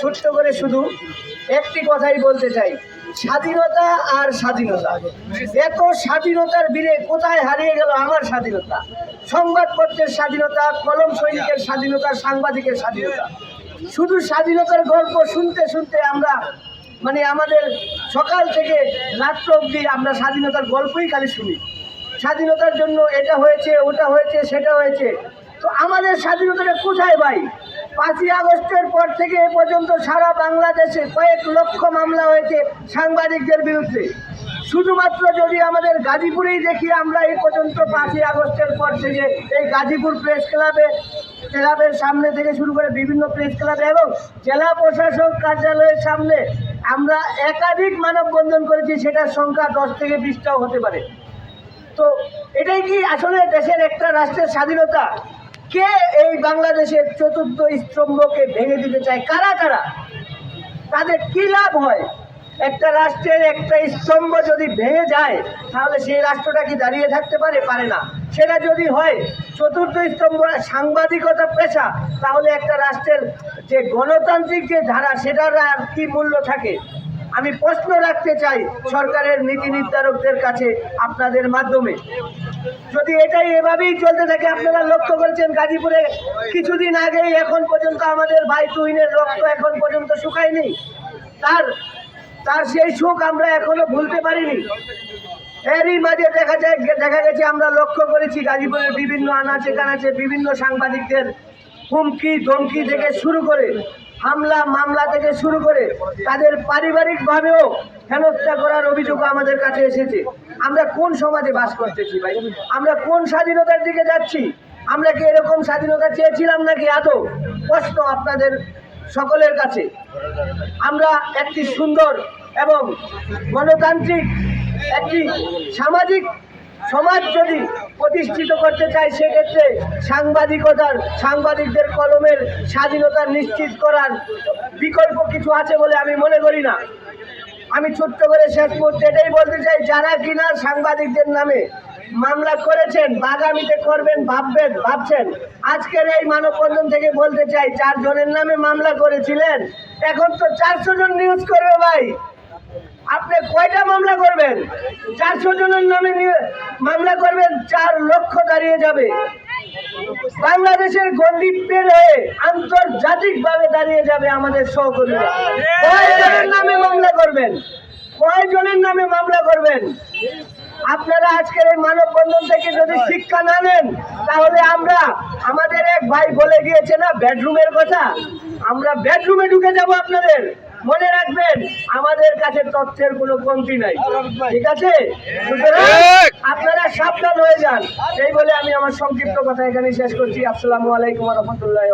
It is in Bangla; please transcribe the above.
ছোট্ট করে শুধু একটি কথাই বলতে চাই। স্বাধীনতা আর স্বাধীনতা। এত স্বাধীনতার বীরে কোথায় হারিয়ে গেল আমার স্বাধীনতা? সংবাদপত্রের স্বাধীনতা, কলম সৈনিকের স্বাধীনতা, সাংবাদিকের স্বাধীনতা। শুধু স্বাধীনতার গল্প শুনতে শুনতে আমরা মানে আমাদের সকাল থেকে রাত্র অব্দি আমরা স্বাধীনতার গল্পই খালি শুনি। স্বাধীনতার জন্য এটা হয়েছে, ওটা হয়েছে, সেটা হয়েছে। তো আমাদের স্বাধীনতাটা কোথায় ভাই? পাঁচই আগস্টের পর থেকে এ পর্যন্ত সারা বাংলাদেশে কয়েক লক্ষ মামলা হয়েছে সাংবাদিকদের বিরুদ্ধে। শুধুমাত্র যদি আমাদের গাজীপুরেই দেখি আমরা এই পর্যন্ত পাঁচই আগস্টের পর থেকে এই গাজীপুর প্রেস ক্লাবে, ক্লাবের সামনে থেকে শুরু করে বিভিন্ন প্রেস ক্লাবে এবং জেলা প্রশাসক কার্যালয়ের সামনে আমরা একাধিক মানববন্ধন করেছি, সেটার সংখ্যা দশ থেকে বিশটাও হতে পারে। তো এটাই কি আসলে দেশের একটা রাষ্ট্রের স্বাধীনতা? কে এই বাংলাদেশের চতুর্থ স্তম্ভকে ভেঙে দিতে চায়? কারা কারা? তাদের কি লাভ হয়? একটা রাষ্ট্রের একটা স্তম্ভ যদি ভেঙে যায়, তাহলে সেই রাষ্ট্রটা কি দাঁড়িয়ে থাকতে পারে? পারে না। সেটা যদি হয়, চতুর্থ স্তম্ভ সাংবাদিকতা পেশা, তাহলে একটা রাষ্ট্রের যে গণতান্ত্রিক যে ধারা, সেটার আর কি মূল্য থাকে? আমি প্রশ্ন রাখতে চাই সরকারের নীতি নির্ধারকদের কাছে আপনাদের মাধ্যমে। যদি এটাই এভাবেই চলতে থাকে, আপনারা লক্ষ্য করেছেন গাজীপুরে কিছুদিন আগেই এখন পর্যন্ত আমাদের ভাই তুহিনের রক্ত এখন পর্যন্ত শুকায়নি। তার তার সেই সুখ আমরা এখনও ভুলতে পারিনি। এরই মাঝে দেখা যায়, দেখা গেছে আমরা লক্ষ্য করেছি গাজীপুরের বিভিন্ন আনাচে কানাচে বিভিন্ন সাংবাদিকদের হুমকি ধমকি থেকে শুরু করে হামলা, মামলা থেকে শুরু করে তাদের পারিবারিকভাবেও হেনস্থা করার অভিযোগ আমাদের কাছে এসেছে। আমরা কোন সমাজে বাস করতেছি ভাই? আমরা কোন স্বাধীনতার দিকে যাচ্ছি? আমরা কি এরকম স্বাধীনতা চেয়েছিলাম নাকি আদৌ প্রশ্ন আপনাদের সকলের কাছে? আমরা একটি সুন্দর এবং গণতান্ত্রিক, একটি সামাজিক সমাজ যদি প্রতিষ্ঠিত করতে চায়, সেক্ষেত্রে সাংবাদিকতার, সাংবাদিকদের কলমের স্বাধীনতা নিশ্চিত করার বিকল্প কিছু আছে বলে আমি মনে করি না। আমি ছোট্ট করে শেষ মুহূর্তে এটাই বলতে চাই, যারা কিনা সাংবাদিকদের নামে মামলা করেছেন বা আগামীতে করবেন, ভাববেন, ভাবছেন, আজকের এই মানববন্ধন থেকে বলতে চাই, চারজনের নামে মামলা করেছিলেন, এখন তো চারশো জন নিউজ করবে ভাই। আপনি কয়টা মামলা করবেন? চারশো জনের নামে নিয়ে- মামলা করবেন, চার লক্ষ দাঁড়িয়ে যাবে। বাংলাদেশের গন্ডি পের হয়ে আন্তর্জাতিকভাবে দাঁড়িয়ে যাবে আমাদের সহকর্মীরা। কয়জনের নামে মামলা করবেন? কয়জনের নামে মামলা করবেন? আপনারা আজকের এই মানববন্ধন থেকে যদি শিক্ষা না নেন, তাহলে আমরা আমাদের এক ভাই বলে গিয়েছে না বেডরুমের কথা? আমরা বেডরুমে ঢুকে যাব আপনাদের। মনে রাখবেন আমাদের কাছে তথ্যের কোনো কমতি নাই। ঠিক আছে? সুতরাং আপনারা সাবধান হয়ে যান। এই বলে আমি আমার সংক্ষিপ্ত কথা এখানে শেষ করছি। আসসালামু আলাইকুম রহমতুল্লাহ